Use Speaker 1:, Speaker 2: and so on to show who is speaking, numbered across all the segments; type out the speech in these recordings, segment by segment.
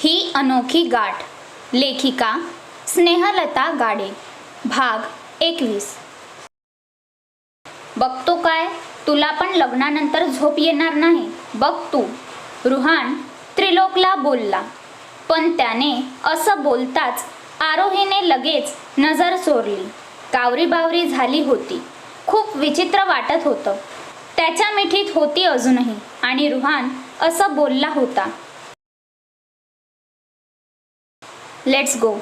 Speaker 1: ही अनोखी गाठ. लेखिका स्नेहलता गाडे. भाग एकवीस. बघतो काय? तुला पण लग्नानंतर झोप येणार नाही. बघ तू. रुहान त्रिलोकला बोलला. पण त्याने असं बोलताच आरोहीने लगेच नजर चोरली कावरी बावरी झाली होती. खूप विचित्र वाटत होतं. त्याच्या मिठीत होती अजूनही आणि रुहान असं बोलला होता. लेट्स गो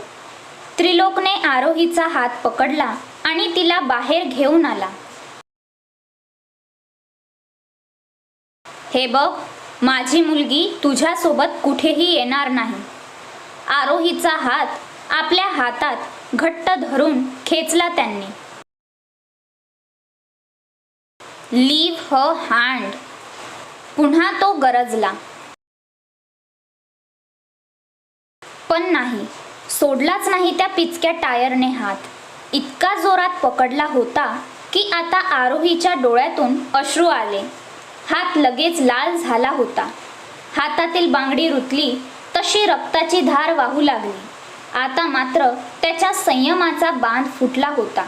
Speaker 1: त्रिलोकने आरोहीचा हात पकडला आणि तिला बाहेर घेऊन आला. हे बघ माझी मुलगी तुझ्यासोबत कुठेही येणार नाही. आरोहीचा हात आपल्या हातात घट्ट धरून खेचला त्यांनी. लीव ह हँड पुन्हा तो गरजला. पण नाही. सोडलाच नाही त्या पिचक्या टायरने हात. इतका जोरात पकडला होता की आता आरोहीच्या डोळ्यातून अश्रू आले. हात लगेच लाल झाला होता. हातातील बांगडी रुतली तशी रक्ताची धार वाहू लागली. आता मात्र त्याच्या संयमाचा बांध फुटला होता.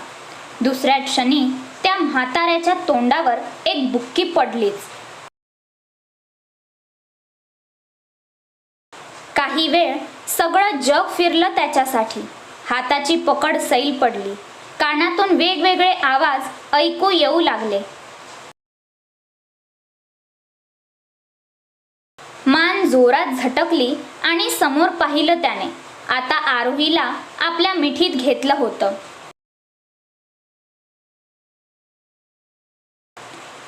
Speaker 1: दुसऱ्या क्षणी त्या म्हाताऱ्याच्या तोंडावर एक बुक्की पडलीच. काही वेळ सगळं जग फिरलं त्याच्यासाठी. हाताची पकड सैल पडली. कानातून वेगवेगळे आवाज ऐकू येऊ लागले. मान जोरात झटकली आणि समोर पाहिलं त्याने. आता आरोहीला आपल्या मिठीत घेतलं होतं.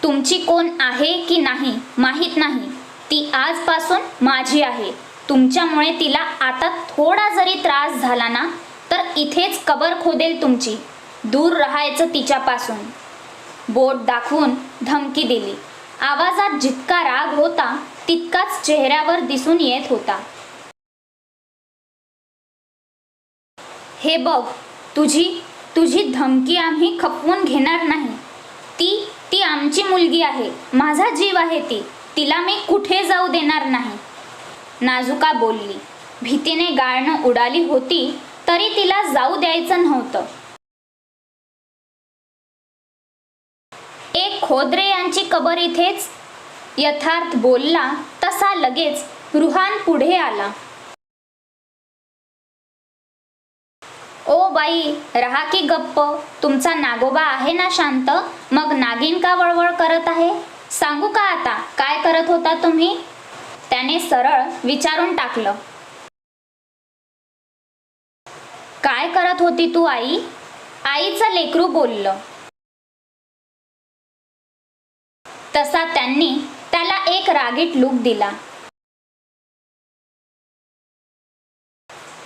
Speaker 1: तुमची कोण आहे की नाही माहीत नाही. ती आजपासून माझी आहे. तुमच्यामुळे तिला आता थोडा जरी त्रास झाला ना तर इथेच कबर खोदेल तुमची. दूर राहायचं तिच्यापासून. बोट दाखवून धमकी दिली. आवाजात जितका राग होता तितकाच चेहऱ्यावर दिसून येत होता. हे बघ तुझी तुझी धमकी आम्ही खपवून घेणार नाही. ती ती आमची मुलगी आहे. माझा जीव आहे ती. तिला मी कुठे जाऊ देणार नाही. नाजुका बोलली. भीतीने गाळणं उडाली होती तरी तिला जाऊ द्यायचं नव्हतं. एक खोदरे यांची कबर इथेच यथार्थ बोलला तसा लगेच रुहान पुढे आला. ओ बाई रहा की गप्प तुमचा नागोबा आहे ना शांत? मग नागिन का वळवळ करत आहे? सांगू का आता काय करत होता तुम्ही? त्याने सरळ विचारून टाकलं. काय करत होती तू आई? आईचं लेकरू बोललं. तसा त्यांनी त्याला एक रागीट लूक दिला.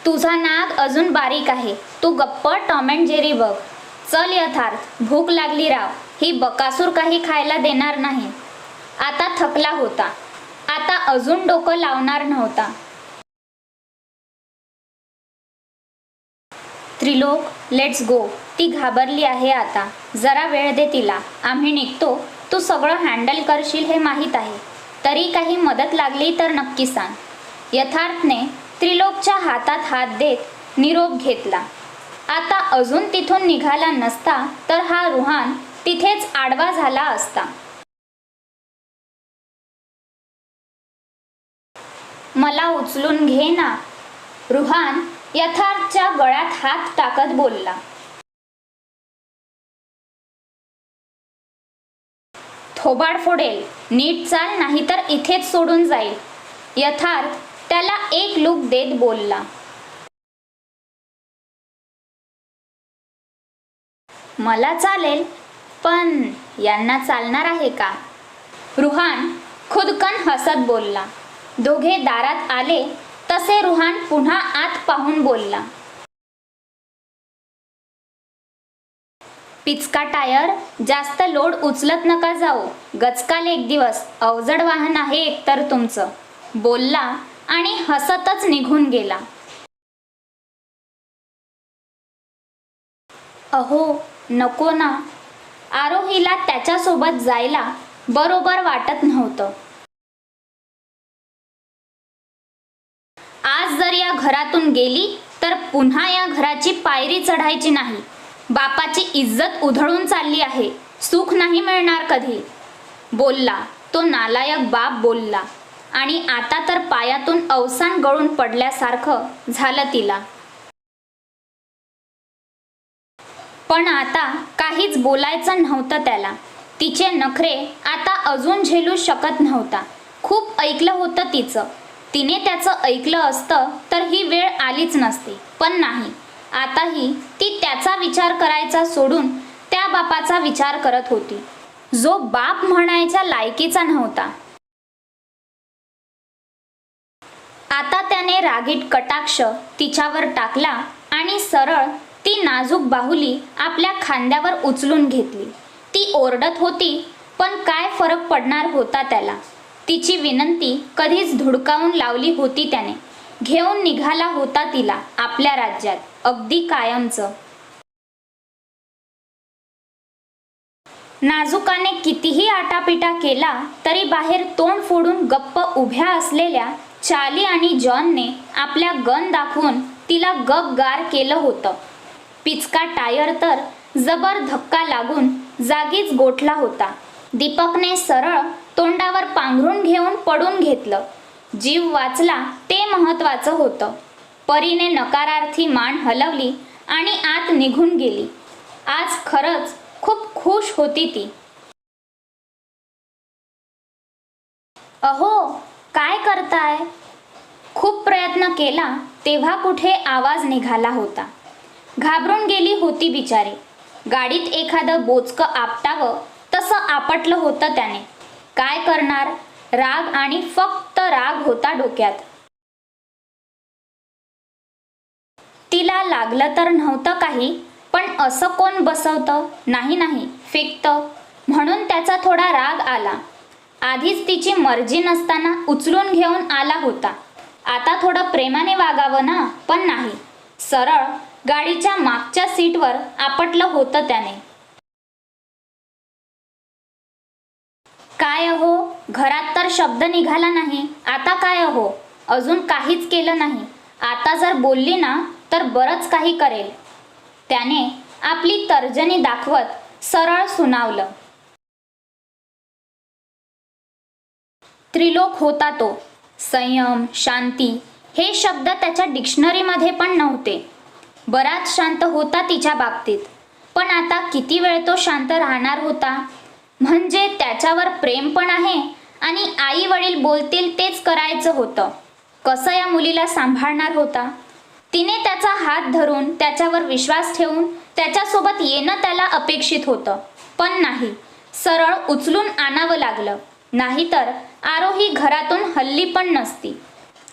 Speaker 1: तुझा नाग अजून बारीक आहे. तू गप्प टॉम अँड जेरी बघ. चल यथार्थ. भूक लागली राव. ही बकासूर काही खायला देणार नाही. आता थकला होता. आता अजून डोकं लावणार नव्हता. त्रिलोक लेट्स गो ती घाबरली आहे आता. जरा वेळ दे तिला. आम्ही निघतो. तू सगळं हँडल करशील हे माहीत आहे. तरी काही मदत लागली तर नक्की सांग. यथार्थने त्रिलोकच्या हातात हात देत निरोप घेतला. आता अजून तिथून निघाला नसता तर हा रुहान तिथेच आडवा झाला असता. मला उचलून घे ना. रुहान यथार्थच्या गळ्यात हात टाकत बोलला. थोबाड फोडेल. नीट चाल नाही तर इथेच सोडून जाईल. यथार्थ त्याला एक लूक देत बोलला. मला चालेल पण यांना चालणार आहे का? रुहान खुदकन हसत बोलला. दोघे दारात आले तसे रुहान पुन्हा आत पाहून बोलला. पिचका टायर जास्त लोड उचलत नका जाऊ गचकाल एक दिवस अवजड वाहन आहे एकतर तुमचं बोलला आणि हसतच निघून गेला. अहो नको ना. आरोहीला त्याच्यासोबत जायला बरोबर वाटत नव्हतं. आज जर या घरातून गेली तर पुन्हा या घराची पायरी चढायची नाही. बापाची इज्जत उधळून चालली आहे. सुख नाही मिळणार कधी. बोलला. तो नालायक बाप बोलला. आणि आता तर पायातून अवसान गळून पडल्यासारखं झालं तिला. पण आता काहीच बोलायचं नव्हतं त्याला. तिचे नखरे आता अजून झेलू शकत नव्हता. खूप ऐकलं होतं तिचं. तिने त्याचं ऐकलं असतं तर ही वेळ आलीच नसती. पण नाही. आताही ती त्याचा विचार करायचा सोडून त्या बापाचा विचार करत होती. जो बाप म्हणायच्या लायकीचा नव्हता. आता त्याने रागीट कटाक्ष तिच्यावर टाकला आणि सरळ ती नाजूक बाहुली आपल्या खांद्यावर उचलून घेतली. ती ओरडत होती पण काय फरक पडणार होता त्याला? तिची विनंती कधीच धुडकावून लावली होती त्याने. घेऊन निघाला होता तिला आपल्या राज्यात. अगदी कायमचं. नाजुकाने कितीही आटापिटा केला तरी बाहेर तोंड फोडून गप्प उभ्या असलेल्या चाली आणि जॉनने आपल्या गन दाखवून तिला गपगार केलं होतं. पिचका टायर तर जबर धक्का लागून जागीच गोठला होता. दीपकने सरळ तोंडावर पांघरून घेऊन पडून घेतलं. जीव वाचला ते महत्वाचं होतं. परीने नकारार्थी मान हलवली आणि आत निघून गेली. आज खरंच खूप खुश होती ती. अहो काय करताय? खूप प्रयत्न केला तेव्हा कुठे आवाज निघाला होता. घाबरून गेली होती बिचारी. गाडीत एखादं बोचकं आपटावं तसं आपटलं होतं त्याने. काय करणार? राग आणि फक्त राग होता डोक्यात. तिला लागलं तर नव्हतं काही पण असं कोण बसवतं? नाही नाही फेकतं. म्हणून त्याचा थोडा राग आला. आधीच तिची मर्जी नसताना उचलून घेऊन आला होता. आता थोडं प्रेमाने वागावं ना? पण नाही. सरळ गाडीच्या मागच्या सीटवर आपटलं होतं त्याने. काय अहो? घरात तर शब्द निघाला नाही. आता काय अहो? अजून काहीच केलं नाही. आता जर बोलली ना तर बरंच काही करेल. त्याने आपली तर्जनी दाखवत सरळ सुनावलं. त्रिलोक होता तो. संयम शांती हे शब्द त्याच्या डिक्शनरीमध्ये पण नव्हते. बराच शांत होता तिच्या बाबतीत. पण आता किती वेळ तो शांत राहणार होता? म्हणजे त्याच्यावर प्रेम पण आहे आणि आई वडील बोलतील तेच करायचं होतं. कसं या मुलीला सांभाळणार होता? तिने त्याचा हात धरून त्याच्यावर विश्वास ठेवून त्याच्यासोबत येणं त्याला अपेक्षित होतं. पण नाही. सरळ उचलून आणावं लागलं. नाहीतर आरोही घरातून हल्ली पण नसती.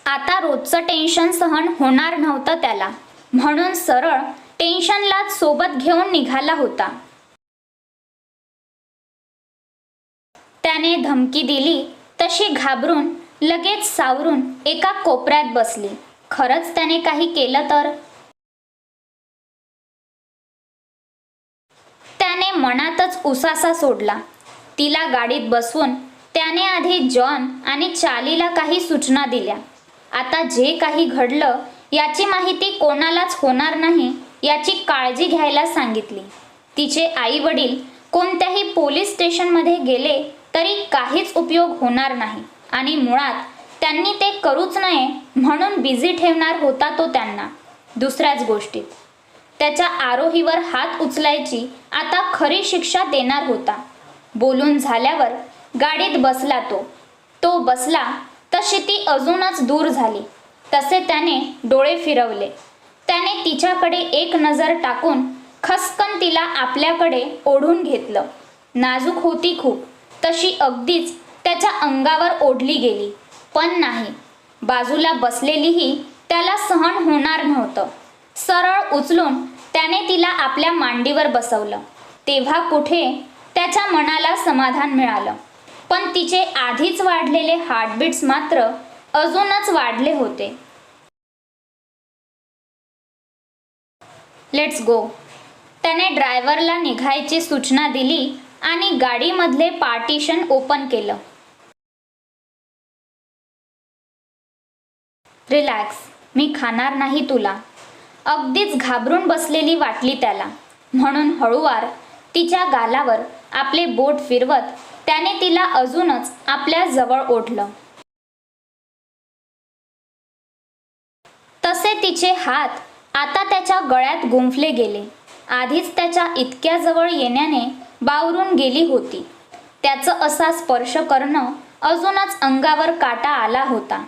Speaker 1: आता रोजचं टेन्शन सहन होणार नव्हतं त्याला. म्हणून सरळ टेन्शनलाच सोबत घेऊन निघाला होता. त्याने धमकी दिली तशी घाबरून लगेच सावरून एका कोपऱ्यात बसली. खरंच त्याने काही केलं तर? त्याने मनातच उसासा सोडला. तिला गाडीत बसवून त्याने आधी जॉन आणि चालीला काही सूचना दिल्या. आता जे काही घडलं याची माहिती कोणालाच होणार नाही याची काळजी घ्यायला सांगितली. तिचे आई वडील कोणत्याही पोलीस स्टेशनमध्ये गेले तरी काहीच उपयोग होणार नाही. आणि मुळात त्यांनी ते करूच नये म्हणून बिझी ठेवणार होता तो त्यांना. दुसऱ्याच गोष्टीत त्याच्या आरोहीवर हात उचलायची आता खरी शिक्षा देणार होता. बोलून झाल्यावर गाडीत बसला तो. तो बसला तशी ती अजूनच दूर झाली. तसे त्याने डोळे फिरवले. त्याने तिच्याकडे एक नजर टाकून खसकन तिला आपल्याकडे ओढून घेतलं. नाजूक होती खूप. तशी अगदीच त्याच्या अंगावर ओढली गेली. पण नाही. बाजूला बसलेलीही त्याला सहन होणार नव्हतं. सरळ उचलून त्याने तिला आपल्या मांडीवर बसवलं. तेव्हा कुठे त्याच्या मनाला समाधान मिळालं. पण तिचे आधीच वाढलेले हार्टबीट्स मात्र अजूनच वाढले होते. लेट्स गो त्याने ड्रायव्हरला निघायची सूचना दिली आणि गाडीमधले पार्टिशन ओपन केलं. रिलॅक्स मी खाणार नाही तुला. अगदीच घाबरून बसलेली वाटली त्याला. म्हणून हळूवार तिच्या गालावर आपले बोट फिरवत त्याने तिला अजूनच आपल्या जवळ ओढलं. तसे तिचे हात आता त्याच्या गळ्यात गुंफले गेले. आधीच त्याच्या इतक्या जवळ येण्याने बावरून गेली होती. त्याचं असा स्पर्श करणं अजूनच अंगावर काटा आला होता.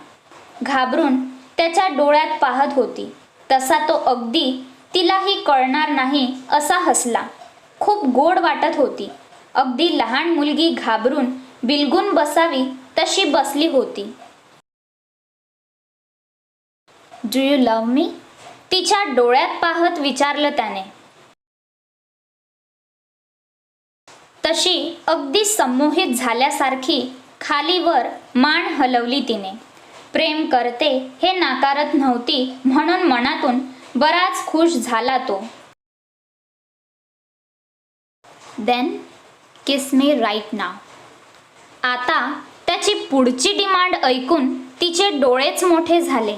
Speaker 1: घाबरून त्याच्या डोळ्यात पाहत होती. तसा तो अगदी तिलाही कळणार नाही असा हसला. खूप गोड वाटत होती. अगदी लहान मुलगी घाबरून बिलगून बसावी तशी बसली होती. डू यू लव्ह मी तिच्या डोळ्यात पाहत विचारलं त्याने. तशी अगदी संमोहित झाल्यासारखी खालीवर मान हलवली तिने. प्रेम करते हे नाकारत नव्हती म्हणून मनातून बराच खुश झाला तो. देन किस मी राईट नाव आता त्याची पुढची डिमांड ऐकून तिचे डोळेच मोठे झाले.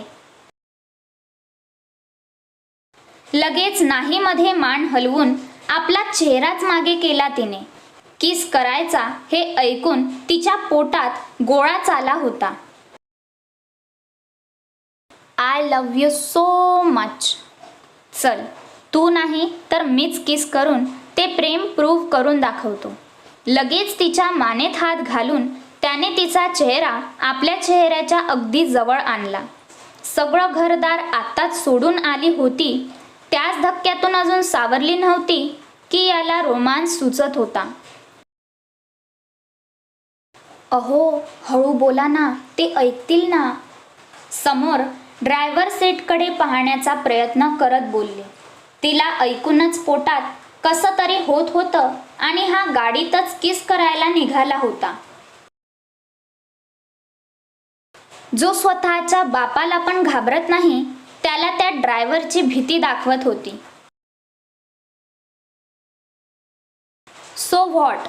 Speaker 1: लगेच नाही मध्ये मान हलवून आपला चेहराच मागे केला तिने. किस करायचा हे ऐकून तिच्या पोटात गोळा चाला होता. I love you so much चल तू नाही तर मीच किस करून ते प्रेम प्रूव्ह करून दाखवतो. लगेच तिच्या मानेत हात घालून त्याने तिचा चेहरा आपल्या चेहऱ्याच्या अगदी जवळ आणला. सगळं घरदार आत्ताच सोडून आली होती. त्याच धक्क्यातून अजून सावरली नव्हती की याला रोमांस सुचत होता. अहो हळू बोला ना ते ऐकतील ना. समोर ड्रायव्हर सेटकडे पाहण्याचा प्रयत्न करत बोलले. तिला ऐकूनच पोटात कसं तरी होत होतं आणि हा गाडीतच किस करायला निघाला होता. जो स्वतःच्या बापाला पण घाबरत नाही त्याला त्या ड्रायव्हरची भीती दाखवत होती. सो व्हॉट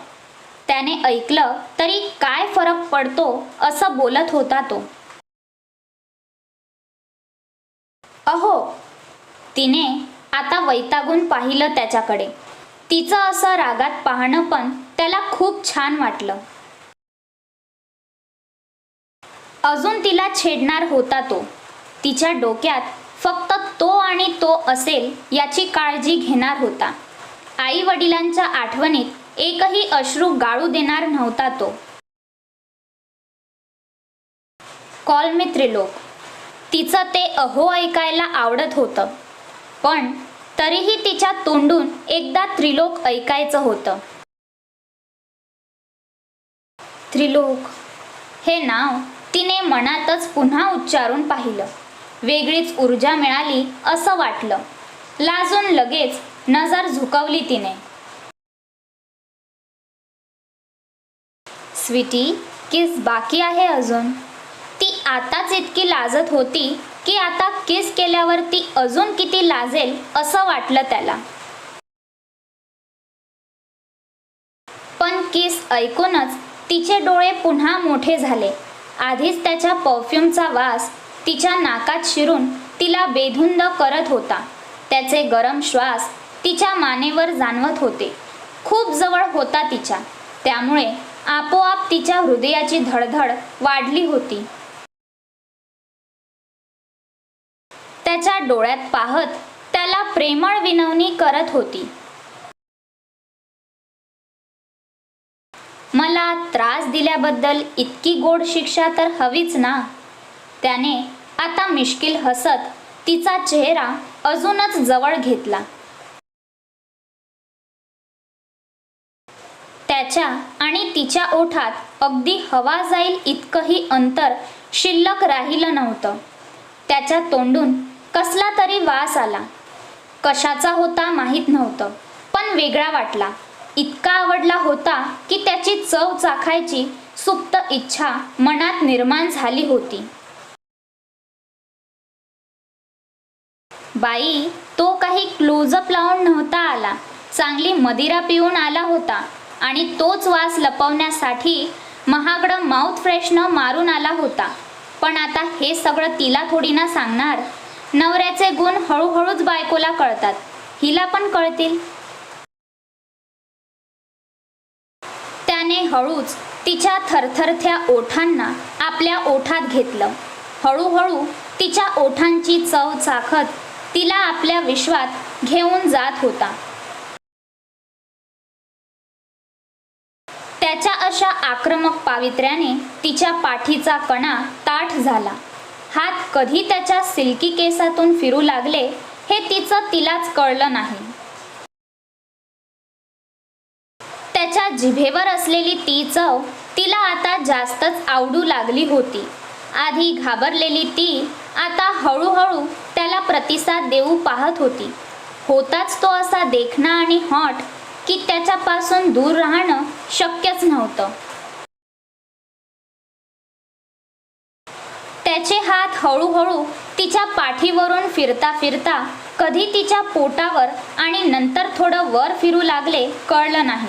Speaker 1: त्याने ऐकलं तरी काय फरक पडतो असं बोलत होता तो. अहो तिने आता वैतागून पाहिलं त्याच्याकडे. तिचं असं रागात पाहणं पण त्याला खूप छान वाटलं. अजून तिला छेडणार होता तो. तिच्या डोक्यात फक्त तो आणि तो असेल याची काळजी घेणार होता. आई वडिलांच्या आठवणीत एकही अश्रू गाळू देणार नव्हता तो. कॉल मी त्रिलोक तिचं ते अहो ऐकायला आवडत होतं. पण तरीही तिच्या तोंडून एकदा त्रिलोक ऐकायचं होतं. त्रिलोक. हे नाव तिने मनातच पुन्हा उच्चारून पाहिलं. वेगळीच ऊर्जा मिळाली असं वाटलं. लाजून लगेच नजर झुकवली तिने. स्वीटी किस बाकी आहे अजून? ती आताच इतकी लाजत होती की आता किस केल्यावर ती अजून किती लाजेल असं वाटलं त्याला. पण किस ऐकूनच तिचे डोळे पुन्हा मोठे झाले. आधीच त्याच्या परफ्यूमचा वास तिच्या नाकात शिरून तिला बेधुंद करत होता. त्याचे गरम श्वास तिच्या मानेवर जाणवत होते. खूप जवळ होता तिच्या. त्यामुळे आपोआप तिच्या हृदयाची धडधड वाढली होती. त्याच्या डोळ्यात पाहत त्याला प्रेमळ विनवणी करत होती. मला त्रास दिल्याबद्दल इतकी गोड शिक्षा तर हवीच ना. त्याने आता मिश्किल हसत तिचा चेहरा अजूनच जवळ घेतला. त्याच्या आणि तिच्या ओठात अगदी हवा जाईल इतकंही अंतर शिल्लक राहिलं नव्हतं. त्याच्या तोंडून कसला तरी वास आला. कशाचा होता माहीत नव्हतं पण वेगळा वाटला. इतका आवडला होता की त्याची चव चाखायची सुप्त इच्छा मनात निर्माण झाली होती. बाई तो काही क्लोजअप लावून नव्हता आला. चांगली मदिरा पिऊन आला होता. आणि तोच वास लपवण्यासाठी महागडं माउथ फ्रेशनं मारून आला होता. पण आता हे सगळं तिला थोडी ना सांगणार. नवऱ्याचे गुण हळूहळूच बायकोला कळतात. हिला पण कळतील. त्याने हळूच तिच्या थरथरथ्या ओठांना आपल्या ओठात घेतलं. हळूहळू तिच्या ओठांची चव चाखत तिला आपल्या विश्वात घेऊन जात होता. त्याच्या अशा आक्रमक पावित्र्याने तिच्या पाठीचा कणा ताठ झाला. हात कधी त्याच्या सिल्की केसातून फिरू लागले हे तिचं तिलाच कळलं नाही. त्याच्या जिभेवर असलेली ती चव तिला आता जास्तच आवडू लागली होती. आधी घाबरलेली ती आता हळूहळू त्याला प्रतिसाद देऊ पाहत होती. होताच तो असा देखणा आणि हॉट की त्याच्यापासून दूर राहणं शक्यच नव्हतं. त्याचे हात हळूहळू तिच्या पाठीवरून फिरता फिरता कधी तिच्या पोटावर आणि नंतर थोडं वर फिरू लागले कळलं नाही.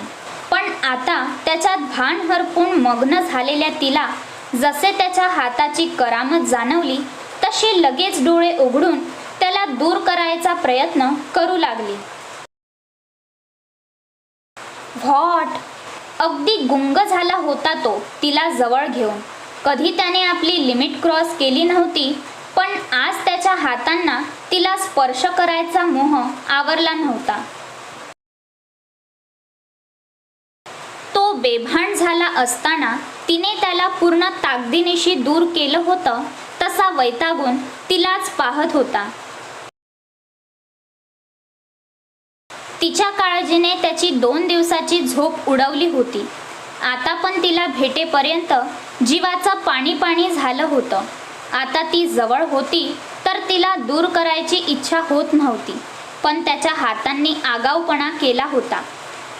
Speaker 1: पण आता त्याच्यात भान हरपून मग्न झालेल्या तिला जसे त्याच्या हाताची करामत जाणवली तशी लगेच डोळे उघडून त्याला दूर करायचा प्रयत्न करू लागली. व्हॉट? अगदी गुंग झाला होता तो तिला जवळ घेऊन. कधी त्याने आपली लिमिट क्रॉस केली नव्हती पण आज त्याच्या हातांना तिला स्पर्श करायचा मोह आवरला नव्हता. तो बेभान झाला असताना तिने त्याला पूर्ण ताकदीनिशी दूर केलं होतं तसा वैतागून तिलाच पाहत होता. तिच्या काळजीने त्याची दोन दिवसाची झोप उडवली होती. आता पण तिला भेटेपर्यंत जीवाचं पाणी पाणी झालं होतं. आता ती जवळ होती तर तिला दूर करायची इच्छा होत नव्हती. पण त्याच्या हातांनी आगाऊपणा केला होता.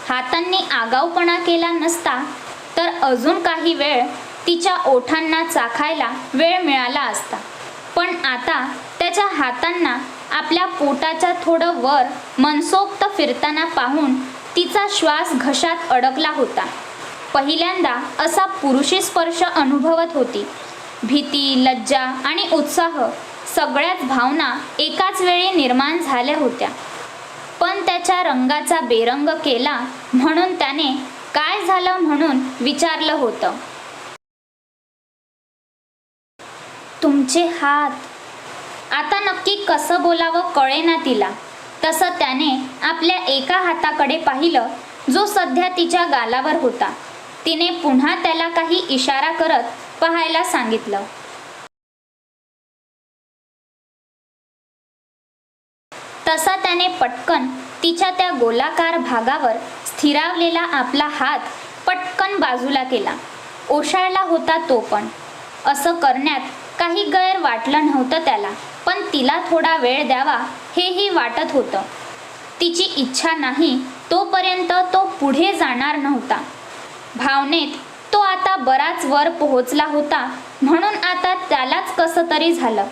Speaker 1: हातांनी आगाऊपणा केला नसता तर अजून काही वेळ तिच्या ओठांना चाखायला वेळ मिळाला असता. पण आता त्याच्या हातांना आपल्या पोटाच्या थोडं वर मनसोक्त फिरताना पाहून तिचा श्वास घशात अडकला होता. पहिल्यांदा असा पुरुषी स्पर्श अनुभवत होती. भीती लज्जा आणि उत्साह सगळ्याच भावना एकाच वेळी निर्माण झाल्या होत्या. पण त्याच्या रंगाचा बेरंग केला म्हणून त्याने काय झालं म्हणून विचारलं होतं. तुमचे हात आता नक्की कसं बोलावं कळेना तिला. तसं त्याने आपल्या एका हाताकडे पाहिलं जो सध्या तिच्या गालावर होता. तिने पुन्हा त्याला काही इशारा करत पाहायला सांगितलं. तसा त्याने पटकन तिच्या त्या गोलाकार भागावर स्थिरावलेला आपला हात पटकन बाजूला केला. ओशाळला होता तो पण. असं करण्यात काही गैर वाटलं नव्हतं त्याला पण तिला थोडा वेळ द्यावा हेही वाटत होतं. तिची इच्छा नाही तोपर्यंत तो पुढे जाणार नव्हता. भावनेत तो आता बराच वर पोहोचला होता म्हणून आता त्यालाच कसं तरी झालं.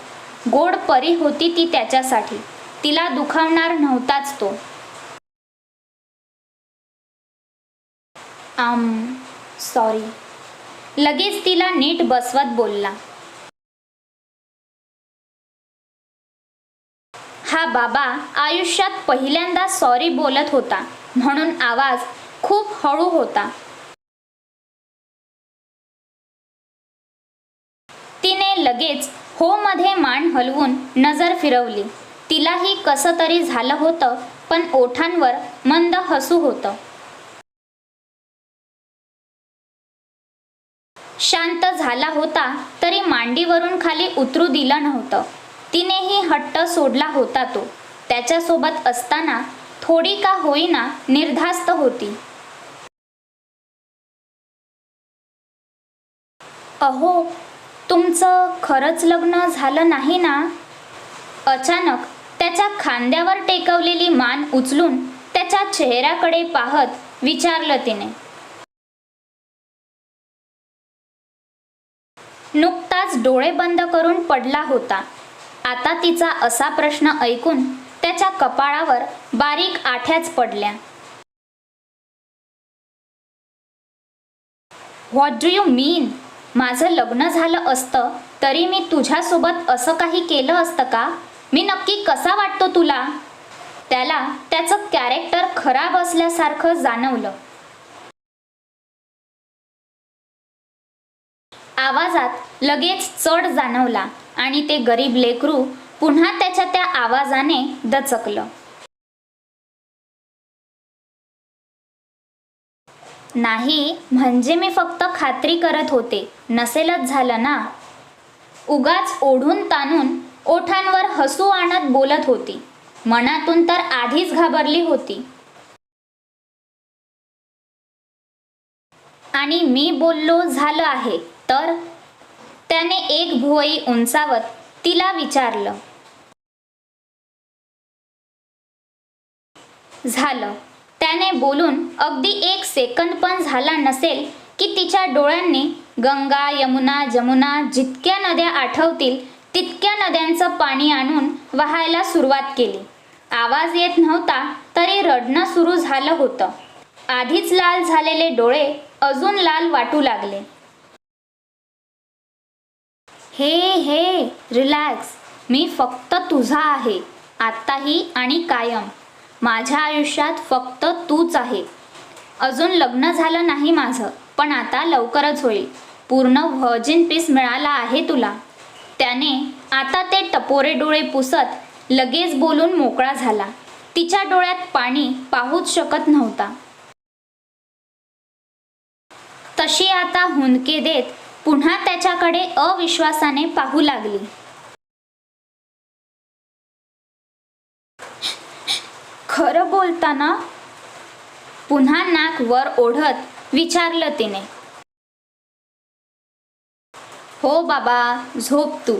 Speaker 1: गोड परी होती ती त्याच्यासाठी तिला दुखावणार नव्हताच तो. आम सॉरी लगेच तिला नीट बसवत बोलला. हा बाबा आयुष्यात पहिल्यांदा सॉरी बोलत होता. म्हणून आवाज खूप हळू होता. तिने लगेच हो मध्ये मान हलवून नजर फिरवली. तिलाही कसं तरी झालं होतं पण ओठांवर मंद हसू होतं. शांत झाला होता तरी मांडीवरून खाली उतरू दिलं नव्हतं. तिनेही हट्ट सोडला होता तो. त्याच्यासोबत असताना थोडी का होईना निर्धास्त होती. अहो तुमचं खरंच लग्न झालं नाही ना? अचानक त्याच्या खांद्यावर टेकवलेली मान उचलून त्याच्या चेहऱ्याकडे पाहत विचारलं तिने. नुकताच डोळे बंद करून पडला होता. आता तिचा असा प्रश्न ऐकून त्याच्या कपाळावर बारीक आठ्याच पडल्या. व्हॉट डू यू मीन माझं लग्न झालं असतं तरी मी तुझ्यासोबत असं काही केलं असतं का? मी नक्की कसा वाटतो तुला? त्याला त्याचं कॅरेक्टर खराब असल्यासारखं जाणवलं. आवाजात लगेच चढ जाणवला. आणि ते गरीब लेकरू पुन्हा त्याच्या त्या आवाजाने दचकलं. नाही म्हणजे मी फक्त खात्री करत होते. नसेलच झालं ना? उगाच ओढून ताणून ओठांवर हसू आणत बोलत होती. मनातून तर आधीच घाबरली होती. आणि मी बोललो झालं आहे. तर त्याने एक भुवई उंचावत तिला विचारलं. झालं. त्याने बोलून अगदी एक सेकंद पण झाला नसेल की तिच्या डोळ्यांनी गंगा यमुना जमुना जितक्या नद्या आठवतील तितक्या नद्यांचं पाणी आणून वाहायला सुरुवात केली. आवाज येत नव्हता तरी रडणं सुरू झालं होतं. आधीच लाल झालेले डोळे अजून लाल वाटू लागले. हे हे रिलॅक्स मी फक्त तुझा आहे. आत्ताही आणि कायम. माझ्या आयुष्यात फक्त तूच आहे. अजून लग्न झालं नाही माझं पण आता लवकरच होईल. पूर्ण व्हर्जिन पीस मिळाला आहे तुला. त्याने आता ते टपोरे डोळे पुसत लगेच बोलून मोकळा झाला. तिच्या डोळ्यात पाणी पाहूच शकत नव्हता. तशी आता हुंदके देत पुन्हा त्याच्याकडे अविश्वासाने पाहू लागली. खरं बोलताना पुन्हा नाक वर ओढत विचारलं तिने. हो बाबा झोप तू.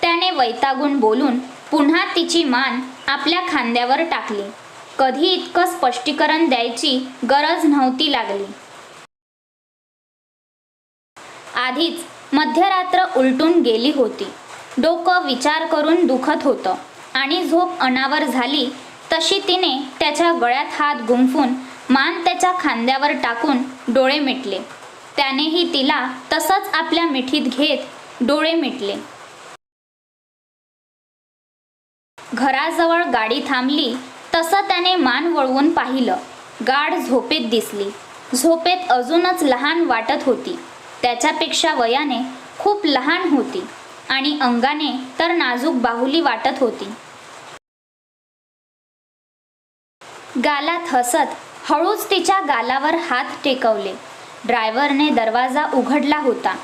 Speaker 1: त्याने वैतागून बोलून पुन्हा तिची मान आपल्या खांद्यावर टाकली. कधी इतकं स्पष्टीकरण द्यायची गरज नव्हती लागली. आधीच मध्यरात्र उलटून गेली होती. डोकं विचार करून दुखत होतं आणि झोप अनावर झाली तशी तिने त्याच्या गळ्यात हात गुंफून मान त्याच्या खांद्यावर टाकून डोळे मिटले. त्यानेही तिला तसंच आपल्या मिठीत घेत डोळे मिटले. घराजवळ गाडी थांबली तसं त्याने मान वळवून पाहिलं. गाढ झोपेत दिसली. झोपेत अजूनच लहान वाटत होती. त्याच्यापेक्षा वयाने खूप लहान होती आणि अंगाने तर नाजूक बाहुली वाटत होती. गालात हसत हळूच तिच्या गालावर हात टेकवले. ड्रायव्हरने दरवाजा उघडला होता.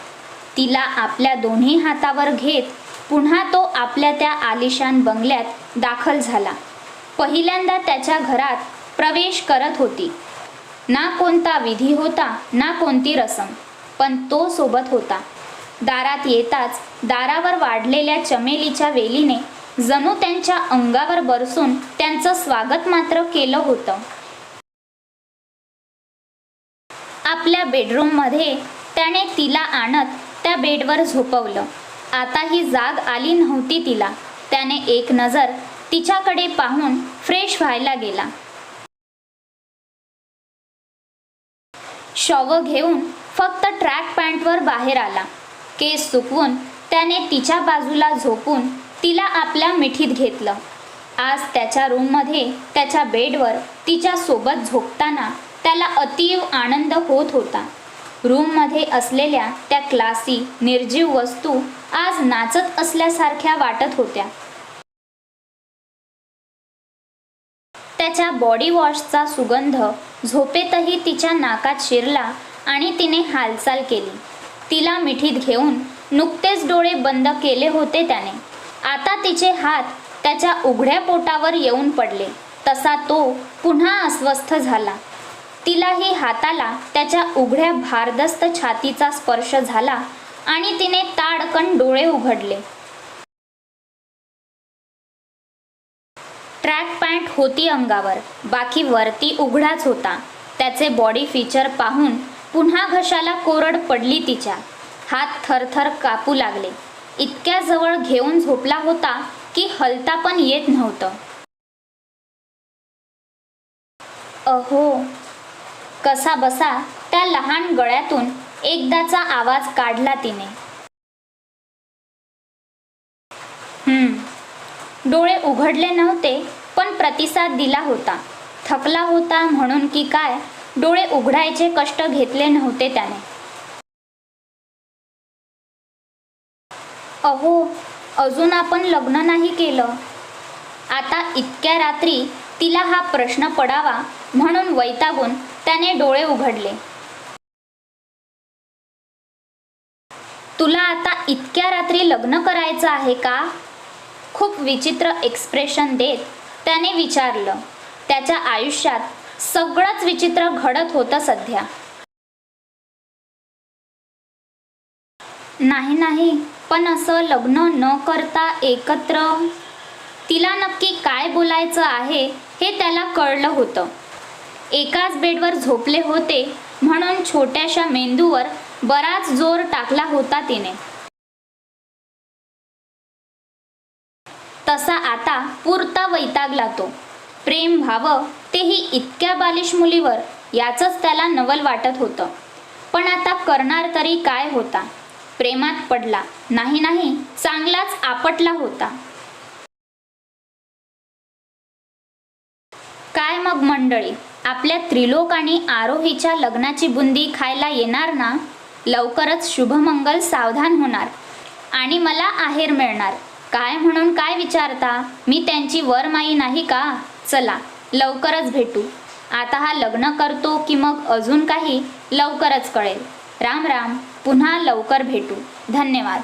Speaker 1: तिला आपल्या दोन्ही हातावर घेत पुन्हा तो आपल्या त्या आलिशान बंगल्यात दाखल झाला. पहिल्यांदा त्याच्या घरात प्रवेश करत होती. ना कोणता विधी होता ना कोणती रसम. पण तो सोबत होता. दारात येताच दारावर वाढलेल्या चमेलीच्या वेलीने जणू त्यांच्या अंगावर बरसून त्यांचं स्वागत मात्र केलं होतं. आपल्या बेडरूममध्ये त्याने तिला आणत त्या बेडवर झोपवलं. आता ही जाग आली नव्हती तिला. त्याने एक नजर तिच्याकडे पाहून फ्रेश व्हायला गेला. शॉवर घेऊन फक्त ट्रॅक पॅन्टवर बाहेर आला. केस सुकवून त्याने तिच्या बाजूला झोपून तिला आपल्या मिठीत घेतलं. आज त्याच्या रूममध्ये त्याच्या बेडवर तिच्या सोबत झोपताना त्याला अतीव आनंद होत होता. रूममध्ये असलेल्या त्या क्लासी निर्जीव वस्तू आज नाचत असल्यासारख्या वाटत होत्या. त्याच्या बॉडी वॉशचा सुगंध झोपेतही तिच्या नाकात शिरला आणि तिने हालचाल केली. तिला मिठीत घेऊन नुकतेच डोळे बंद केले होते त्याने. आता तिचे हात त्याच्या उघड्या पोटावर येऊन पडले. तसा तो पुन्हा अस्वस्थ झाला. तिलाही हाताला त्याच्या उघड्या भारदस्त छातीचा स्पर्श झाला आणि तिने ताडकन डोळे उघडले. ट्रॅक पॅन्ट होती अंगावर बाकी वरती उघडाच होता. त्याचे बॉडी फीचर पाहून पुन्हा घशाला कोरड पडली तिच्या. हात थरथर कापू लागले. इतक्या जवळ घेऊन झोपला होता की हलता पण येत नव्हतं. अहो कसा बसा त्या लहान गळ्यातून एकदाचा आवाज काढला तिने. हम्म डोळे उघडले नव्हते प्रतिसाद दिला होता. थकला होता म्हणून की काय डोळे उघडायचे कष्ट घेतले नव्हते त्याने. अहो अजून आपण लग्न नाही केलं. आता इतक्या रात्री तिला हा प्रश्न पडावा म्हणून वैतागून त्याने डोळे उघडले. तुला आता इतक्या रात्री लग्न करायचं आहे का? खूप विचित्र एक्सप्रेशन देत त्याने विचारलं त्याच्या आयुष्यात सगळंच विचित्र घडत होतं सध्या. नाही नाही पण असं लग्न न करता एकत्र तिला नक्की काय बोलायचं आहे हे त्याला कळलं होतं. एकाच बेडवर झोपले होते म्हणून छोट्याशा मेंदूवर बराच जोर टाकला होता तिने. तसा आता पुरता वैतागला तो प्रेम व्हावं तेही इतक्या बालिश मुलीवर याचंच त्याला नवल वाटत होतं. पण आता करणार तरी काय होता? प्रेमात पडला. नाही नाही चांगलाच आपटला होता. काय मग मंडळी? आपल्या त्रिलोक आणि आरोहीच्या लग्नाची बुंदी खायला येणार ना? लवकरच शुभमंगल सावधान होणार. आणि मला आहेर मिळणार. काय म्हणून काय विचारता? मी त्यांची वरमाई नाही का? चला लवकरच भेटू. आता हा लग्न करतो की मग अजून काही? लवकरच कळेल. राम राम पुन्हा लवकर भेटू. धन्यवाद.